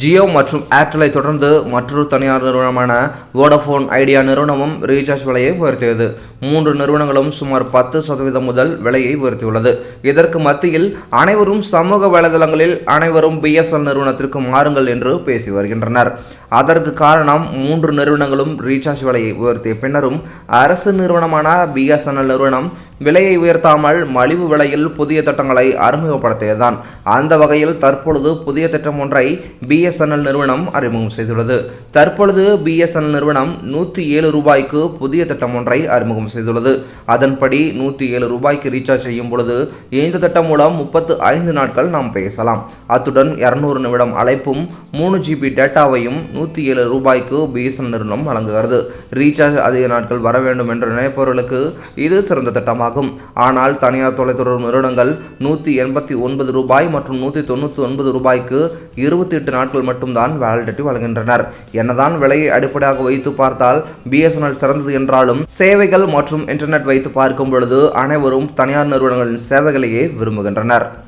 ஜியோ மற்றும் ஏர்டெல்லை தொடர்ந்து மற்றொரு தனியார் நிறுவனமான வோடஃபோன் ஐடியா நிறுவனமும் ரீசார்ஜ் விலையை உயர்த்தியது. மூன்று நிறுவனங்களும் சுமார் பத்து சதவீதம் முதல் விலையை உயர்த்தியுள்ளது. இதற்கு மத்தியில் அனைவரும் சமூக வலைதளங்களில் அனைவரும் பிஎஸ்எல் நிறுவனத்திற்கு மாறுங்கள் என்று பேசி வருகின்றனர். அதற்கு காரணம் மூன்று நிறுவனங்களும் ரீசார்ஜ் விலையை உயர்த்திய பின்னரும் அரசு நிறுவனமான பிஎஸ்என்எல் நிறுவனம் விலையை உயர்த்தாமல் மலிவு விலையில் புதிய திட்டங்களை அறிமுகப்படுத்தியதுதான். அந்த வகையில் தற்பொழுது புதிய திட்டம் ஒன்றை பிஎஸ்என்எல் நிறுவனம் அறிமுகம் செய்துள்ளது. தற்பொழுது பிஎஸ்என்எல் நிறுவனம் நூற்றி ஏழு ரூபாய்க்கு புதிய திட்டம் ஒன்றை அறிமுகம் செய்துள்ளது. அதன்படி நூற்றி ஏழு ரூபாய்க்கு ரீசார்ஜ் செய்யும் பொழுது இந்த திட்டம் மூலம் முப்பத்து ஐந்து நாட்கள் நாம் பேசலாம். அத்துடன் இரநூறு நிமிடம் அழைப்பும் மூணு ஜிபி டேட்டாவையும் நூற்றி ஏழு ரூபாய்க்கு பிஎஸ்என்எல் நிறுவனம் வழங்குகிறது. ரீசார்ஜ் அதிக நாட்கள் வர வேண்டும் என்று நினைப்பவர்களுக்கு இது சிறந்த ஆகும். ஆனால் தனியார் தொலைத்தொடர்பு நிறுவனங்கள் நூற்றி எண்பத்தி ஒன்பது ரூபாய் மற்றும் நூற்றி தொண்ணூற்றி ஒன்பது ரூபாய்க்கு இருபத்தி எட்டு நாட்கள் மட்டும்தான் வேலிடிட்டி வழங்குகின்றனர். என்னதான் விலையை அடிப்படையாக வைத்து பார்த்தால் பிஎஸ்என்எல் சிறந்தது என்றாலும் சேவைகள் மற்றும் இன்டர்நெட் வைத்து பார்க்கும் பொழுது அனைவரும் தனியார் நிறுவனங்களின் சேவைகளையே விரும்புகின்றனர்.